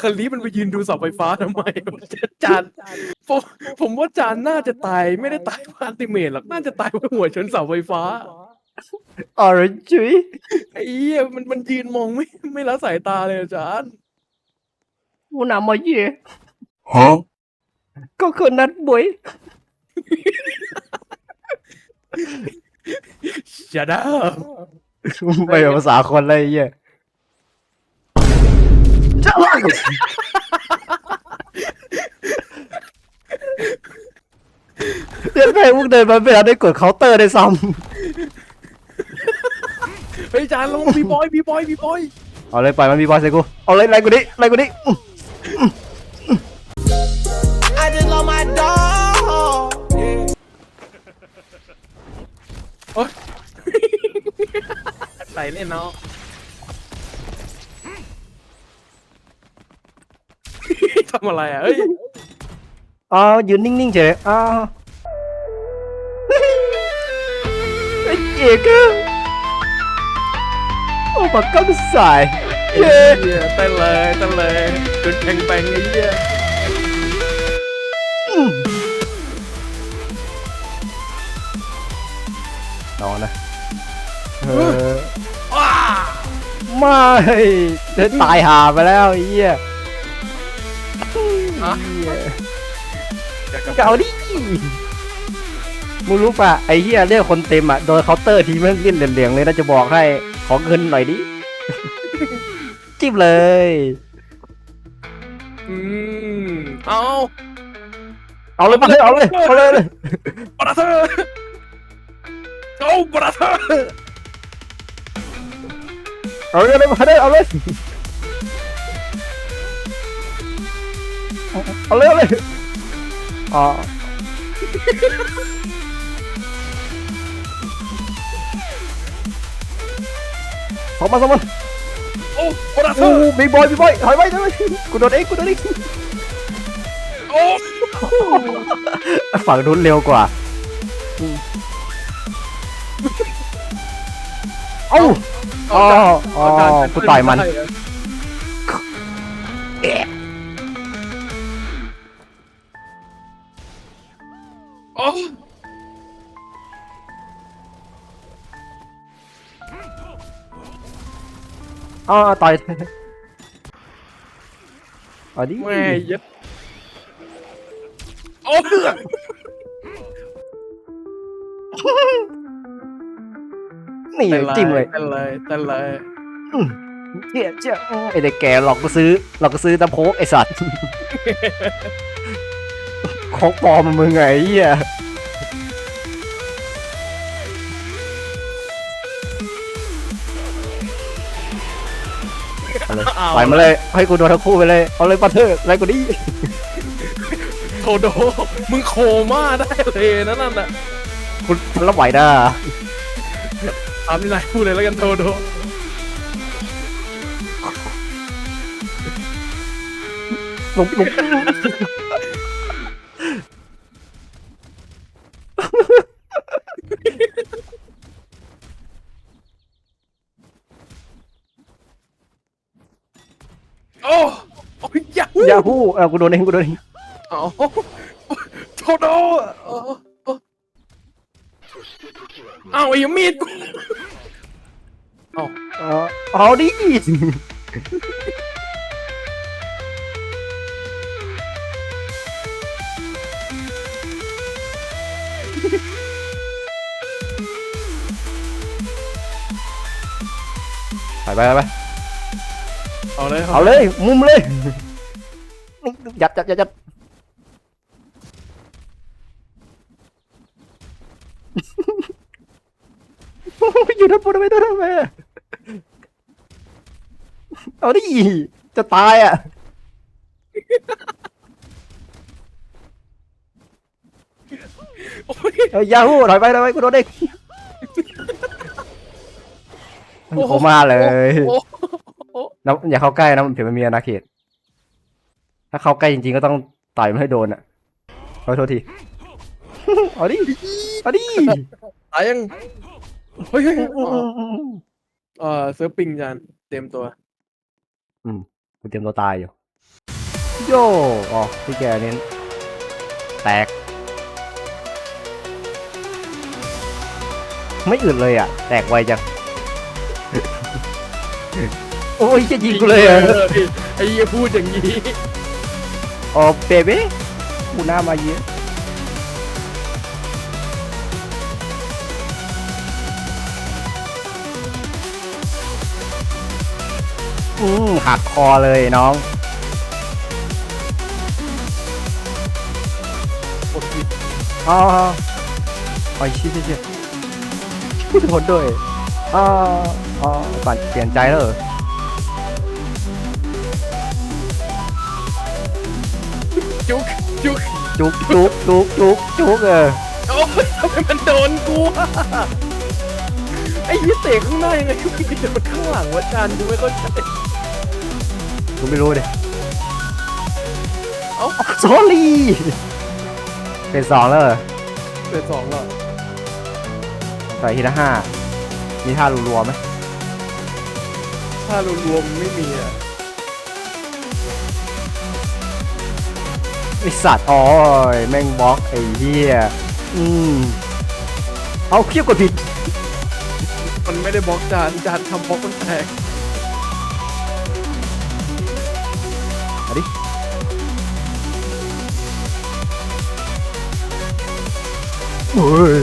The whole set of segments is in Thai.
คาริมันไปยืนดูเสาไฟฟ้าทำไมจานผมผมว่าจานน่าจะตายไม่ได้ตายเพราะอันติเมทหรอกน่าจะตายเพราะหัวชนเสาไฟฟ้า ออร์จุยไอ้เหี้ยมันมันยืนมองไม่ไม่ละสายตาเลยอาจารย์มูนามาเย่ Huh? ก็คือนัดบวยจะได้ไม่เป็นภาษาคนเลยไอ้เหี้ย จะว่าเดินไปพวกเดินมาไม่ทันได้กดเคาน์เตอร์ได้ซ้เฮ้ยอาจารย์ลงบีบอยบีบอยบีบอยำเอาเลยปล่อยมันมีบอลใส่กูเอาเลยไล่กูดิไล่กูดิอื้อ I just love my dog. ใส่เล่นเนาะ ทำอะไรอะเฮ้ยอ๋อยืนนิ่งๆเฉยอ๋อไอ้เจ๊ก็โอ้ปักกังสายเย้เต้นเลยเต้นเลยจุดแข่งแปงไอ้เหี้ยนอนนะเออว้าไม่ได้ตายหาไปแล้วไอ้เหี้ย อะเหี้ยเก่าดิมึงรู้ป่ะไอ้เหี้ยเรียกคนเต็มอะโดนเคาน์เตอร์ทีแม่งเล่นเหลืองๆเลยนะจะบอกให้ขอเงินหน่อยดิ จิ้มเลย อืมเอาเอาเลยมาเลยเอาเลยเอาเลยบราเธอร์เอาบราเธอร์เอาเลยเอาเลยมาเลยเอาเลย เอาเลยเอาเลยอ๋อสองมาสองมาโอ้บราเธโอ้อร์บีบอยบีบอยถอยไปถอยไปกูโดนเองกูโดนเองโอ้ฝั่งนู้นเร็วกว่าเอ้าอ๋ออ๋อกูต่อยมัน อ้อ๋อต่อยเอาดิแม่เย็ดโอ้นี่จิ้มเลยเต้นเลยเต้นเลยเจี๊ยเจี๊ยไอเด็กแก่หลอกกูซื้อหลอกกูซื้อตะโพกไอสัตว์ โคกปลอมมึงไงไอ้เหี้ยเอาเลยเอาปล่อยมาเลย ให้กูโดนทั้งคู่ไปเลย เอาเลยปัตเตอร์อะไรกูดิโทโด มึงโคม่าได้เลยนะนั่นน่ะคุณมันรับไหวนะถามนี่นายพูดเลยแล้วกันโทโดลุกลุก โอ้โอ้ ยาฮูยาฮูเออกูโดนเองกูโดนเองอ๋อโทโดเออเอ้าไอ้มีดกูเออเอาดิไปไปไปเอาเลยเอาเลยมุมเลย ยัดยัดยัดยัดอยู่ด้านบนทำไมด้านบนเอาดิจะตายอะโอ้ยอายาฮูถอยไปถอยไปกูโดนเด็กโคม่าเลยอ้โอ้น้ำอย่าเข้าใกล้นะมันเผื่อมันมีอาณาเขต ถ้าเขาใกล้จริงๆก็ต้องต่อยมันให้โดนอะขอโทษที เอาดิเอาดิตายยังเฮ้ยเฮ้ยเฮ้ยอ๋อเออเซิร์ฟปิงจานเต็มตัว กูเตรียมตัวตายอยู่โยอ๋อพี่แกเน้นแตก ไม่อึดเลยอะ แตกไวจัง โอ้ยจะยิงกูเลยเหรอะ ไอ้เหี้ยพูดอย่างนี้ อ๋อเบเบ้กูหน้ามาเยอะอืมหักคอเลยน้องกดผิดอ๋ออ๋อชิชิชิพูดทนด้วยอ๋ออ๋อปั่นเปลี่ยนใจแล้วเหรอ จุกจุกจุกจุกจุกจุกเออโอ้ยทำไมมันโดนกูวะไอ้ยี่เตะข้างหน้ายังไงกูไม่โดนข้างหลังวะจานกูไม่เข้าใจกูไม่รู้ดิเอ้าสอรี่เป็นสองแล้วเหรอเปิดสองแล้วใส่ทีละห้ามีท่ารัวๆไหมถ้ารวมๆไม่มีอะ ไอสัตว์อ๋อแม่งบล็อกไอ้เหี้ยอืมเอาเคียบกดผิดมันไม่ได้บล็อกจานจานทำบล็อกมันแตกมาดิโอ้ย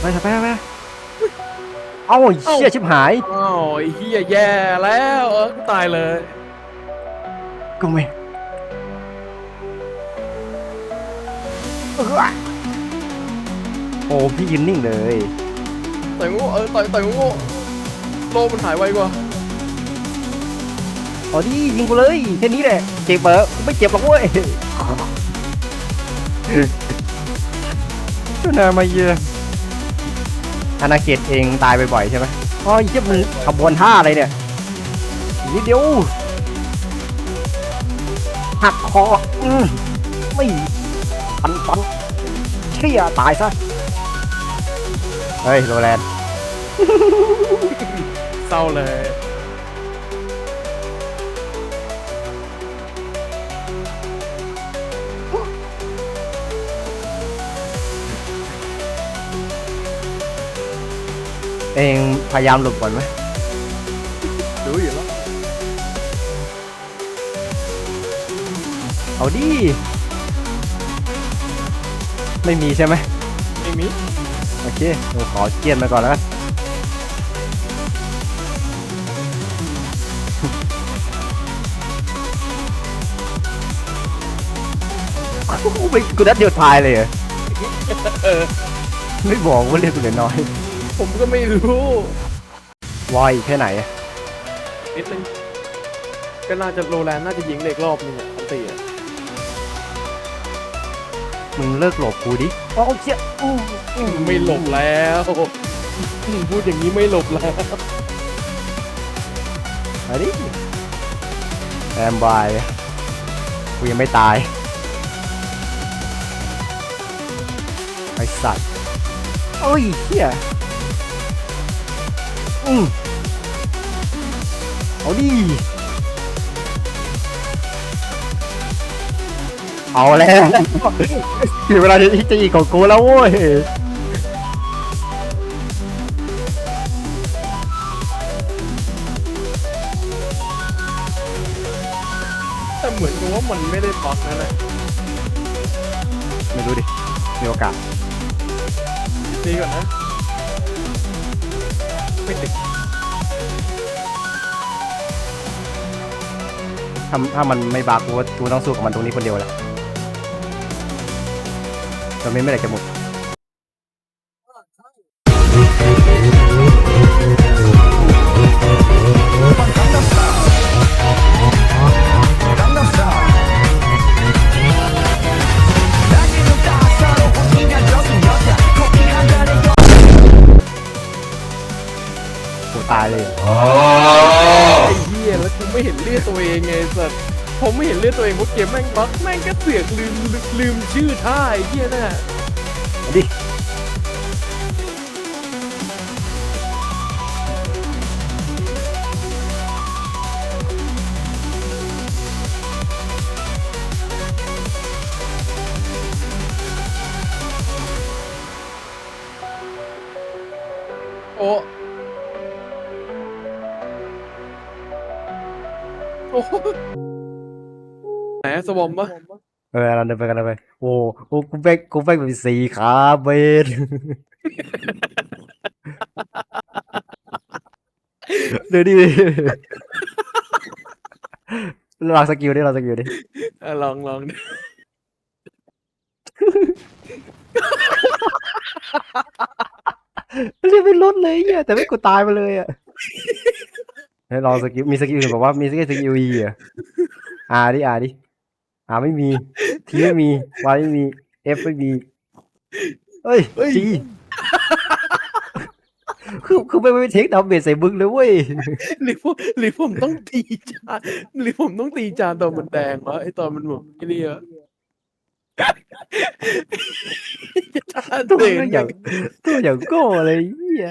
ไปไปไปไปเอาไอ้เชี่ยชิบหายอ้าวไอ้เหี้ยแย่แล้วเออกูตายเลยกูไม่ โอ้พี่ยืนนิ่งเลยต่อยงูเออต่อยต่อยงูโลมันหายไวกว่าเอาดิยิงกูเลยแค่นี้แหละเจ็บเหรอกูไม่เจ็บหรอกเว้ยชุนามาเยอะอาณาเขตเองตายบ่อยๆใช่ไหมอ๋อไอ้เจ็บมึงขบวนท่าอะไรเนี่ยอีกนิดเดียวหักคออืมไม่ปันปัน เชี่ยตายซะ เฮ้ยโรแลนด์เศร้าเลย เองพยายามหลบก่อนไหมดูอยู่แล้ว เอาดิ ไม่มีใช่ไหมไม่มีโอเคผมขอเกียนมาก่อนแล้วกันไม่กูนัดเดียวตายเลยเหรอเออ ไม่บอกว่าเรียกกูเหลือน้อยผมก็ไม่รู้วอยแค่ไหนอะนิดนึงก็น่าจะโรแลนด์น่าจะยิงเล็กรอบนึงอะอันตีอะ มึงเลิกหลบกูดิโอ้เชี่ยอู้อู้ไม่หลบแล้วพูดอย่างนี้ไม่หลบแล้วมาดิแอมบายกูยังไม่ตาย ไอสัตว์โอ้ยเฮียอืมเอาดิ เอาแล้วถึงเวลาที่จะอีกของกูแล้วโว้ยแต่เหมือนกับว่ามันไม่ได้บล็อกนะนะไม่รู้ดิ มีโอกาสตีก่อนนะ ไม่ติดถ้าถ้ามันไม่บากูว่ากูต้องสู้กับมันตรงนี้คนเดียวแหละ ตอนนี้ไม่ได้จะหมด โอ้โหไหนสวอมปะเออเราเดินไปกันเลยโอ้โหกูแบกกูแบกเป็นสีขาเบนเดี๋ยวดิลองสกิลดิลองสกิลดิลองลองดิ เรียกไม่ลดเลยอะแต่ไม่กูตายไปเลยอะให้ลองสกิลมีสกิลอื่นบอกว่ามีสกิลสกิลอีอะอาดิอาดิอาไม่มีทีไม่มีวายไม่มีเอฟไม่มีเฮ้ย จีคือคือไม่ไม่เทคดาเมจใส่บึงเลยเว้ยหรือผมหรือผมต้องตีจานหรือผมต้องตีจานตอนมันแดงวะไอตอนมันแบบไอ้นี่อะจาน ตัวเด่นก็อย่างตัวอย่างโก้เลยเหี้ย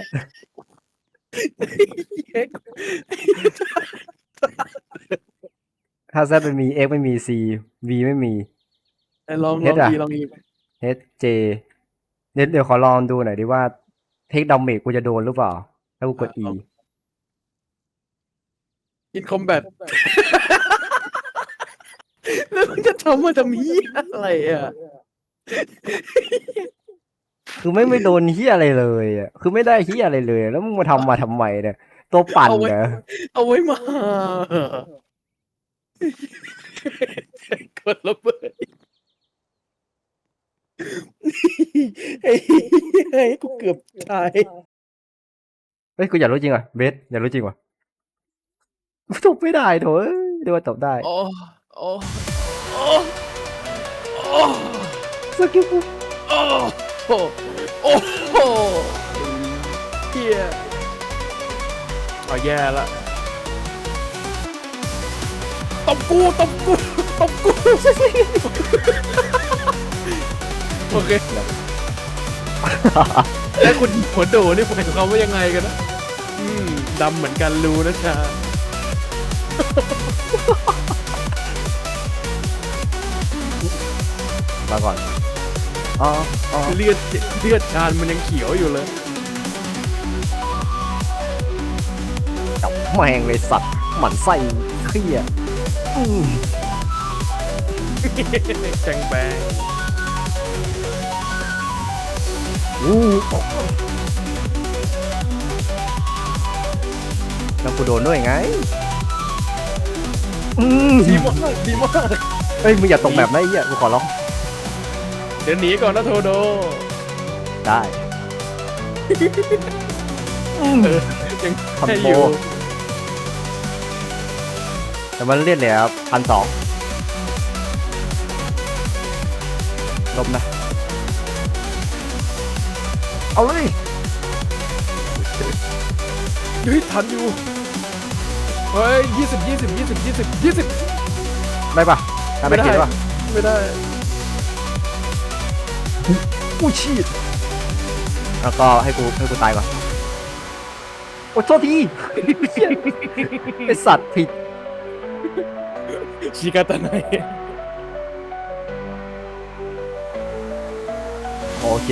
เอ็กถ้าแซดไม่มีเอ็กไม่มีซีวีไม่มีไอ้ลองลเฮ็องดอะดีลองอีกเฮดเจเดี๋ยวเดี๋ยวขอลองดูหน่อยดิว่าเทคดาเมจกูจะโดนหรือเปล่า ถ้ากูกด E อินคอมแบท แล้วมันจะทำมาทำเหี้ยอะไรอะ คือไม่ไม่โดนเฮียอะไรเลยอะคือไม่ได้เฮียอะไรเลย แล้วมึงมาทำมาทำไมเนี่ย ตัวปั่นเหรอเอาไว้มากดระเบิดไอ้ไอ้กูเกือบตายเฮ้ยกูอยากรู้จริงว่ะเบสอยากรู้จริงว่ะกูตบไม่ได้โถเอ้ยเดี๋ยวว่าตบได้โอ้ โอ้โอ้โอ้สกิลกูโอ้โอ้โอ้โหเฮียเอาแย่ละตบกูตบกูตบกูโอเคแล้วคุณหัวโดนี่หมายควาว่ายังไงกันนะดำเหมือนกันรู้นะชา มาก่อนอ๋ออ๋อเลือดเลือดชาญมันยังเขียวอยู่เลยจับแมงเลยสัตว์หมันไส้เครียดอืมแจงแบงอู้แล้วกูโดนด้วยไง อืมดีมากดีมากเฮ้ยมึงอย่าตกแบบนั้นไอ้เหี้ยกูขอร้อง เดี๋ยวหนีก่อนนะโทโด ได้อืมเออยังคอนให้โทอรยู่แต่มันเล่นเลยครับพันสองลบนะ เอาเลยเฮ้ยทันอยู่ เฮ้ยยี่สิบยี่สิบยี่สิบยี่สิบยี่สิบได้ปะทำไปไม่ได้กินปะไม่ได้ อู้ชีดแล้วก็ให้กูให้กูตายก่อนโอ้โทษทีเหี้ยไอสัตว์ผิดชิกาตาไนโอเค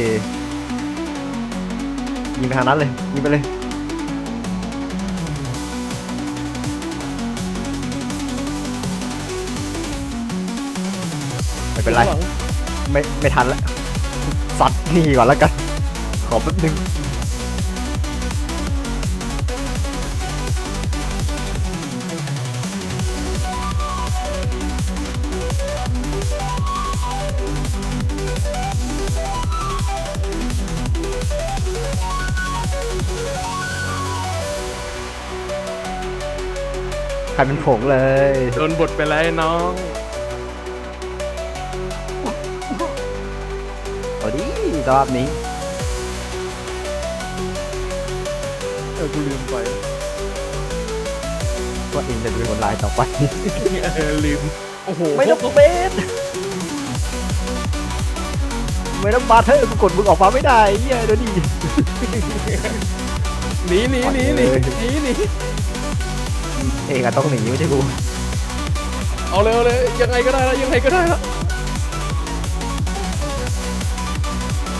ยิงไปทางนั้นเลยยิงไปเลยไม่เป็นไรไม่ไม่ทันแล้วซัด นี่ก่อนแล้วกัน ขอแป๊บนึงใครเป็นผงเลย โดนบทไปแล้วไอ้น้อง เอาดิ รอบนี้ เออกูลืมไปว่าเองจะเป็นคนร้ายต่อไป เออลืม โอ้โหไม่ต้องเบสไม่ต้องบาเทอร์กูกดมึงออกมาไม่ได้เหี้ยเดี๋ยวดิหนีหนีหนีหนีเลยหนีหนีเองอะต้องหนีไม่ใช่กูเอาเลยเอาเลยยังไงก็ได้แล้วยังไงก็ได้แล้ว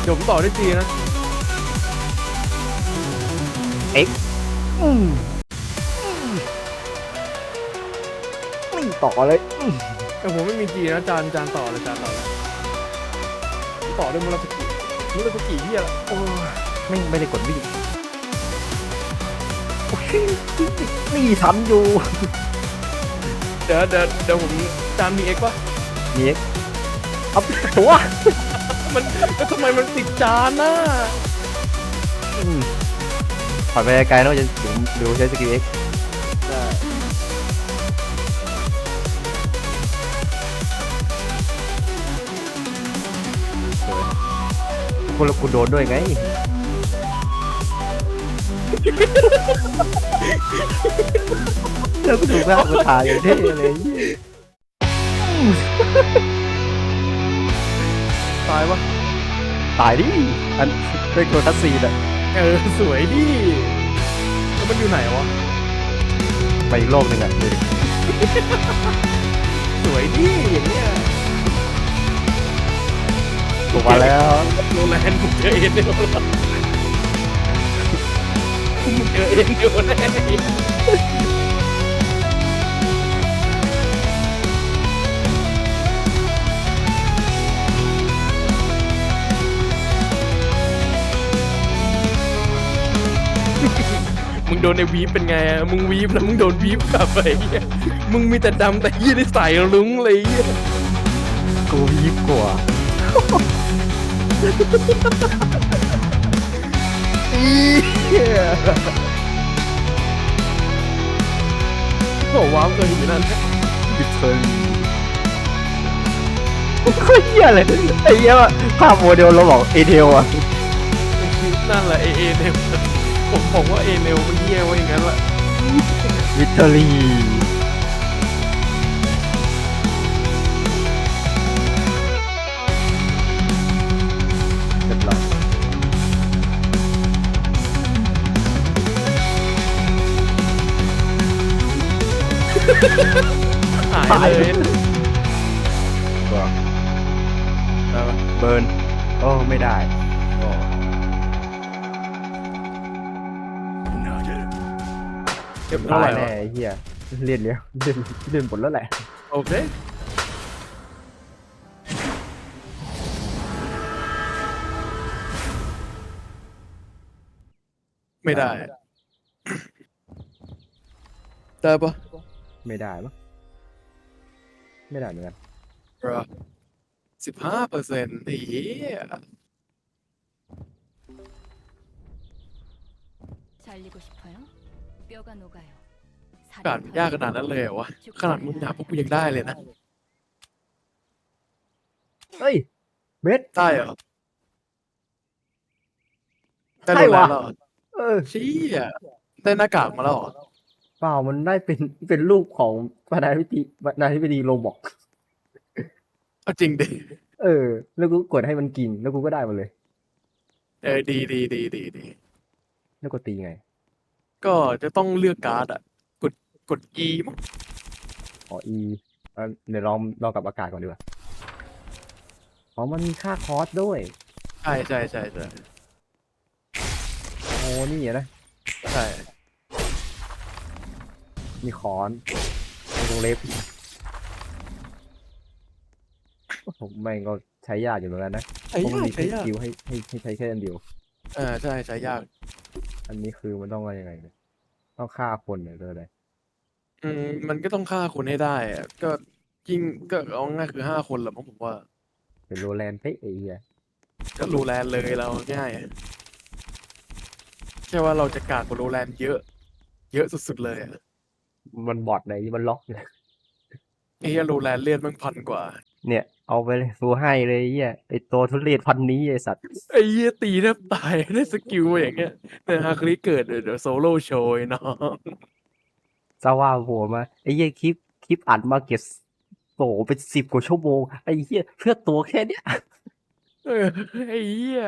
เดี๋ยวผมต่อด้วยจีนะอืมยต่อเลยอื้อแต่ผมไม่มีจีนะจานจานต่อเลยจานต่อเลยต่อด้วยมุราสกิมุราสกิเฮียละโอ้ยไม่ไม่ได้กดวิ่งโอ้ยนี่ทันอยู่เดี๋ยวเดี๋ยวเดี๋ยวผมจานมีเอ็กปะนี่เอาตัว มันแล้วทำไมมันติดจานน่ะอืมถอยไปไกลๆแล้วจะเดี๋ยวเดี๋ยวใช้สกิลเอ็กได้คนละกูโดนด้วยไง แล้วกูถูกลากมาถ่ายอย่างเท่เลย ตายวะตายดิอันเป็นตัวคัสซีนอะเออสวยดิแล้วมันอยู่ไหนวะไปอีกโลกหนึ่งอะดูดิสวยดิอย่างเนี้ยถูกมาแล้วโรแลนด์ผมเจอเอ็นเดียวแล้วผมเจอเอ็นเดียวแน่ มึงโดนในวีฟเป็นไงอะมึงวีฟแล้วมึงโดนวีฟกลับไปเหี้ยมึงมีแต่ดำแต่ยี่ได้ใส่ลุ้งเลยเหี้ยกูยิบกว่าโอ้ว้าวเกินอยู่นั่นบิเทิร์นโคตรเหี้ยเลยไอ้เหี้ยภาพโมเดลเราบอกเอเทลอะนั่นแหละเอเอเนล ผมบอกว่าเอเนลมันเยี่ยไว้อย่างนั้นแหละวิตเตอรีเรียบร้อยหายเลยตัวได้ปะเบิร์นโอ้ไม่ได้ เก็บเท่า ตา ไห ย ร่ แน่ วะ ไอ้เหี้ยเรียนแล้วเรียนเรียนหมดแล้วแหละ โอเคไม่ได้ ได้ปะ ไม่ได้ปะไม่ได้เหมือนกัน สิบห้าเปอร์เซ็นต์เฮีย 잘리고 싶어요? 뼈가 녹아요. การมันยากขนาดนั้นเลยเหรอวะ ขนาดมึงหาพวกกูยังได้เลยนะ เฮ้ยเบส ได้เหรอได้ ใช่ โรงแร วะ มแล้วเหรอ เออ ชี้อ่ะได้หน้ากากมาแล้วเหรอ เปล่ามันได้เป็นเป็นรูปของประธานาธิบดีประธานาธิบดีโรบอก เอาจริงดิ เออ แล้วกูกดให้มันกิน แล้วกูก็ได้มาเลย เออดีดีดีดีดี แล้วกูตีไง ก็จะต้องเลือกการ์ดอะ กดกด E มั้งอ๋อ E อะเดี๋ยวลองลองกับอากาศก่อนดีกว่าอ๋อมันมีค่าคอร์สด้วย ใช่ใช่ใช่ใช่โอ้นี่อะนะ ใช่มีคอนมีวงเล็บผมแม่งก็ใช้ยากอยู่เหมือนกันนะใช้เพราะมันยากมีใช้แค่ยากคิวให้ให้ให้ใช้แค่อันเดียว เออใช่ใช้ยาก อันนี้คือมันต้องอะไรยังไงเนี่ยต้องฆ่าคนเนี่ยหรืออะไรอืมมันก็ต้องฆ่าคนให้ได้อะก็ยิ่งก็เอาง่ายคือห้าคนแหละมั้งผมว่า เป็นโรแลนด์เป๊ะไอ้เหี้ยก็รูแลนด์เลยเราง่ายอะแค่ว่าเราจะกาดกว่ารูแลนด์เยอะ เยอะสุดๆเลยอะมันบอดไหนมันล็อกอยู่ไอ้เหี้ยรูแลนด์เลือดมันพันกว่า เนี่ย เอาไปเลยฟูให้เลยไอ้เหี้ยไอตัวทุเรศพันนี้ไอสัตว์ไอ้เหี้ยตีแทบตายได้สกิลมาอย่างเงี้ยแต่ฮาคลิเกิดเดี๋ยวโซโล่โชว์ไอ้น้องซาว่าโหัวมาไอ้เหี้ยคลิปคลิปอัดมาเก็ตโตเป็นสิบกว่าชั่วโมงไอ้เหี้ยเพื่อตัวแค่เนี้ย เออไอ้เหี้ย